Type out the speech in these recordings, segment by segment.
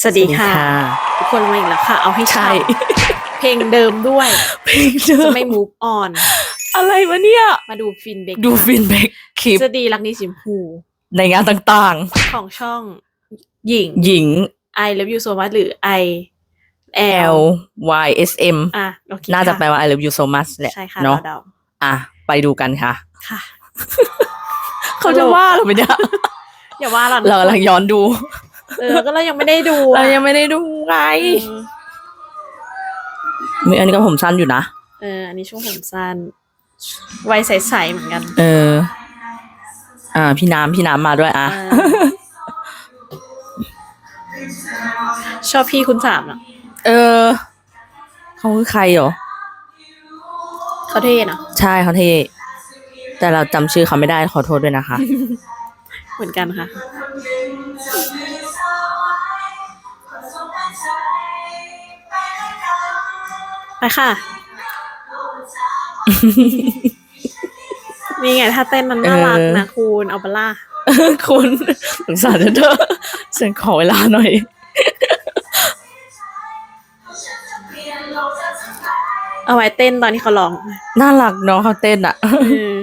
สวัสดีค่ะ ทุกคนมาอีกแล้วค่ะ เอาให้ใช่ช่ำเพลงเดิมด้วย เพลงเดิจะมไม่ move on อะไรวะเนี่ย มาดูฟินเบกดูฟินแบ็กคลิปจะดีรักนี้สิมพูในงานต่างของช่องหญิงๆหญิง I love you so much หรือ I L Y S M อะโอเคน่าจะค่แปลว่า I love you so much แหละใช่ค่ะเนาะเดาอะ ไปดูกันค่ะๆค่ะ เขาจะว่าเราไหมเนี่ยอย่าว่าเราเรานะกำลังย้อนดู เออก็เรายังไม่ได้ดูเราอะยังไม่ได้ดูไงอืมมีอันนี้ก็ผมสั้นอยู่นะ เออ อันนี้ช่วงผมสั้นวัยใสๆเหมือนกัน เออ อ่า พี่น้ำพี่น้ำมาด้วยอะเออชอบพี่คุณสามเนาะเออ เขาคือใครเหรอ เขาเท่เนาะใช่เขาเท่แต่เราจำชื่อเขาไม่ได้ขอโทษด้วยนะคะ เหมือนกันค่ะ ไปค่ะ นี่ไงถ้าเต้นมันน่ารักนะคุณเอาปะล่าคุณสงสารฉันเถอะฉันขอเวลาหน่อย เอาไว้เต้นตอนที่เขาร้อง น่ารักเนาะเขาเต้นอะเออ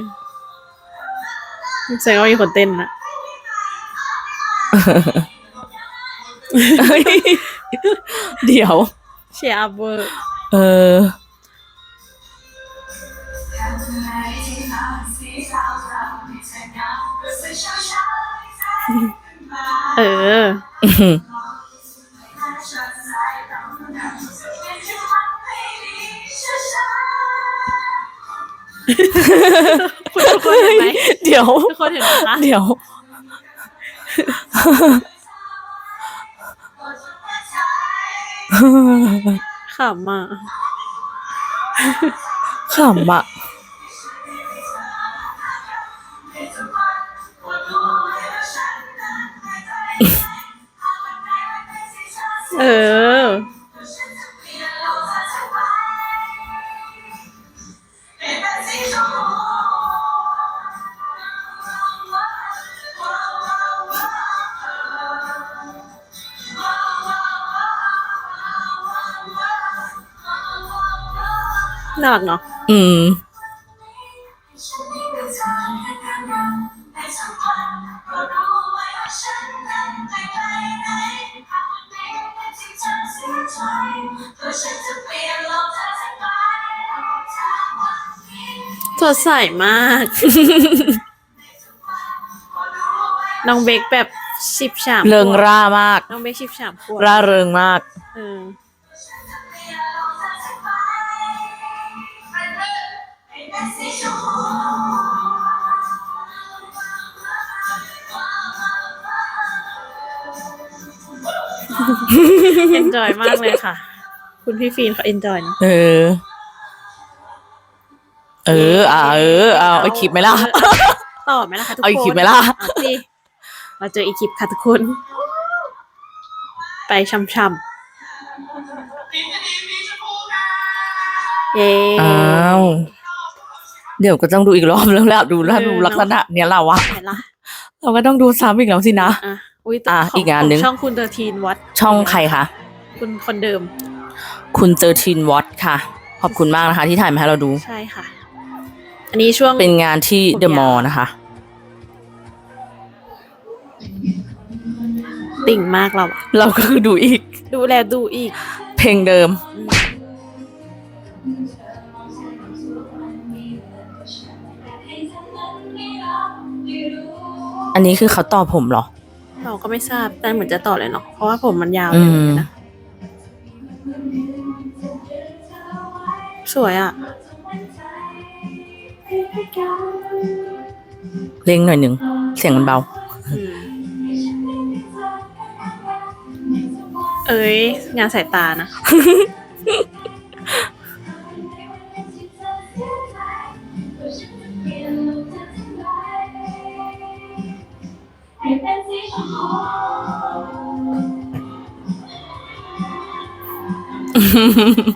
แสดงว่ามีคนเต้นนะเดี๋ยวเชียร์อัพเวอร์ เออ เออ คุณทุกคนเห็นไหมเดี๋ยว ทุกคนเห็นไหมคะเดี๋ยวขำอะขำอะเออ น่ารักเนาะอืม สดใสมาก น้องเบคแบบสิบสามเริงขวบร่ามาก น้องเบคสิบสามขวบร่าเริงมาก เออ เอนจอยมากเลยค่ะ คุณพี่ฟีนเขาเอนจอยนะเออ เอออะเออเอาไอคลิปไหมล่ะ ต่อไหมล่ะคะทุกคนเอาอีกคลิปไหมล่ะ เอาสิมาเจออีกคลิปค่ะทุกคน ไปช่ำๆเย้อ้าว เดี๋ยวก็ต้องดูอีกรอบแล้วแหละดูแล้วดูลักษณะเนี้ยเราอะไหนล่ะเราก็ต้องดูซ้ำอีกแล้วสินะ อะ อุ้ยอะขอีกงานหนึ่ง ขช่องคุณเดอร์ทีนวัดช่องใครคะ คุณคนเดิม คุณเจอทินวอตค่ะ ขอบคุณมากนะคะ ที่ถ่ายมาให้เราดู ใช่ค่ะ อันนี้ช่วง เป็นงานที่ผมเดอะยาวมอลล์นะคะ ติ่งมากเราอะเราก็คือดูอีก ดูแลดูอีก เพลงเดิมอืมอันนี้คือเขาตอบผมเหรอ เราก็ไม่ทราบแต่เหมือนจะต่อเลยเนาะเพราะว่าผมมันยาวอืเลยมนะสวยอะเร่งหน่อยหนึ่ง เสียงมันเบาอืมเอ้ย งานสายตานะ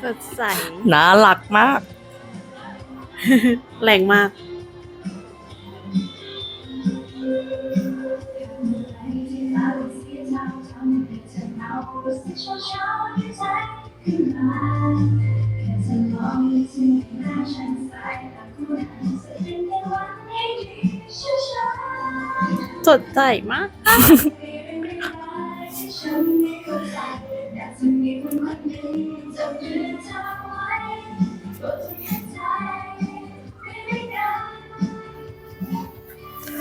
สดใสน่ารักมาก แรงมากเสดใจมาก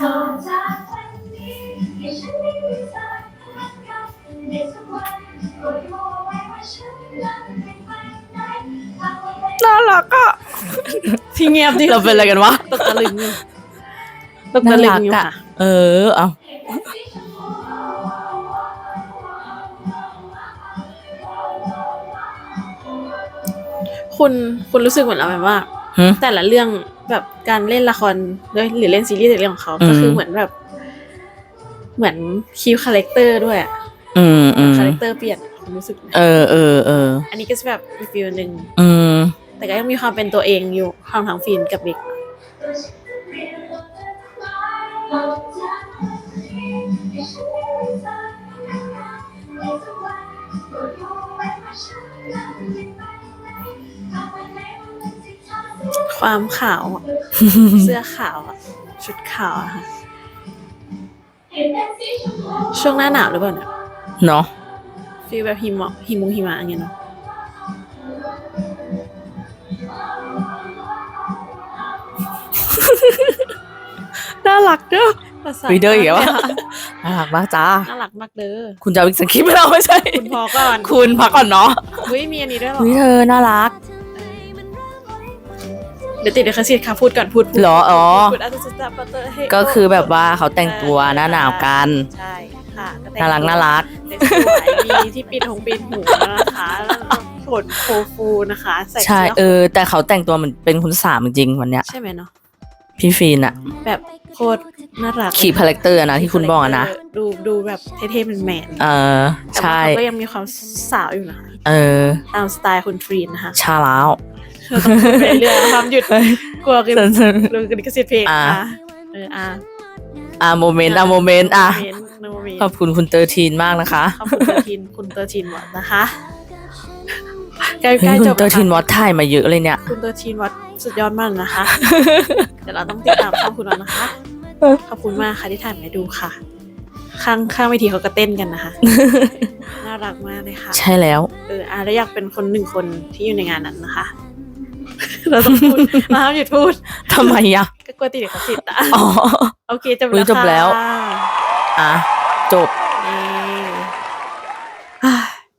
ต่อจากวันนี้ให้ฉันได้มีเธอรักกันในสักวันก็รู้เอาไว้ว่าฉันนั้นไม่ไปไหนทางวันไหนน่ารักอะที่เงียบดิเราเป็นอะไรกันวะตกตะลึงอยู่ตกตะลึงอยู่ค่ะ เออ เอาคุณคุณรู้สึกเหมือนเราไหมว่า หึแต่ละเรื่อง แบบการเล่นละครด้วยหรือเล่นซีรีส์แต่เรื่องของเขาอืมก็คือเหมือนแบบ เหมือนคีย์คาแรคเตอร์ด้วยอะอืมอืมคาแรคเตอร์เปลี่ยนคุณรู้สึกไหมเออเออเอออันนี้ก็จะแบบอีกฟิลหนึ่งอืมแต่ก็ยังมีความเป็นตัวเองอยู่ทางทางฟินกับบิ๊ก ความขาวอะ เสื้อขาวอะชุดขาวอะค่ะ ช่วงหน้าหนาวหรือเปล่าเนี่ยเนาะฟีลแบบหิมะหิมุงหิมะอย่างเงี้ยเนาะน่ารักเด้อภาษาวีเดอร์อีกแล้วอะน่ารักมากจ้า น่ารักมากเด้อคุณจะเอาอีกสักคลิปไหมเราไม่ใช่ คุณพอก่อนคุณพักก่อนเนาะ เฮ้ยมีอันนี้ด้วยเหรอ วิเธอน่ารักเดี๋ยวติดเดี๋ยวเขาสิค่ะพูดก่อนพูดพูดเหรออ๋อ พูดอาจจะสตาร์บัตเตอร์ให้ก็คือแบบว่าเขาแต่งตัวหน้าหนาวกัน ใช่ค่ะแต่งน่ารักน่ารักสวยมีที่ปีนหงปีนหูนะคะแล้วก็ขนโคฟูนะคะใส่ใช่สื้เออ แต่เขาแต่งตัวเหมือนเป็นคุณสามจริงๆวันเนี้ย ใช่ไหมเนาะพี่ฟีนอะแบบโคตรน่ารักคีคาแรคเตอร์นะที่คุณบอกอะนะ ดูดูแบบเท่ๆเป็นแมนเออ แต่ว่าใช่ เขาก็ยังมีความสาวอยู่นะคะเออ ตามสไตล์คุณฟรีนนะคะ ชาแล้ว เราต้องพูดไปเรื่อยๆความหยุดกลัวกันเออดูกันกระสิทธิ์เพลงอ่าค่ะเอออะอะโมเมนต์อะโมเมนต์อะโมเมนต์โมเมนต์ขอบคุณคุณเตอร์ทีนมากนะคะขอบคุณเตอร์ทินคุณเตอร์ทินวัดนะคะใกล้เฮ้ใกล้ยคุจณบเตอร์ทีนวอตถ่ายมาเยอะเลยเนี่ยคุณเตอร์ทินวัดสุดยอดมากนะคะเดี๋ยวเราต้องติดตามช่องคุณแล้วนะคะเออขอบคุณมากค่ะที่ถ่ายมาดูค่ะ ข้างข้างเวทีเขาก็เต้นกันนะคะ น่ารักมากเลยค่ะ ใช่แล้ว เอออะแล้วอยากเป็นคนหนึ่งคนที่อยู่ในงานนั้นนะคะ เราต้องพูดมาห้ามหยุดพูดทำไมอะก็กลัวติดลิขสิทธิ์อะอ๋อ โอเคจบอุ๊ยแล้วจบแล้ว ค่ะอะจบนี่อะ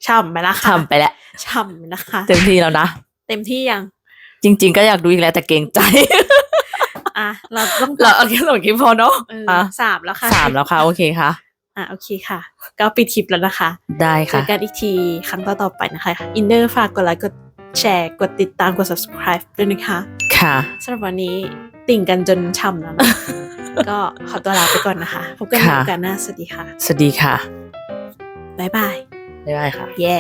ช่ำไปละค่ะทำไปแล้วช่ำไปนะคะ เต็มที่แล้วนะ เต็มที่ยัง จริง ๆ ก็อยากดูอีกแล้วแต่เกรงใจ อะ เราต้องเราเอาแค่สองคลิปพอเนาะเอออะสามแล้วค่ะสามแล้วค่ะโอเคค่ะ อะโอเคค่ะ ก็ปิดคลิปแล้วนะคะ ได้เจค่ะ อกันอีกทีครั้งต่อๆไปนะคะ อินเนอร์ฝากกดไลค์กด แชร์ กดติดตาม กด subscribe ด้วยนะคะ ค่ะสำหรับวันนี้ติ่งกันจนช่ำแล้วนะ ก็ขอตัวลาไปก่อนนะคะพบกันใหม่ค่ะโอกาสหน้าสวัสดีค่ะ สวัสดีค่ะ บ๊ายบาย บ๊ายบายค่ะ เย้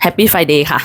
แฮปปี้ไฟเดย์ค่ะ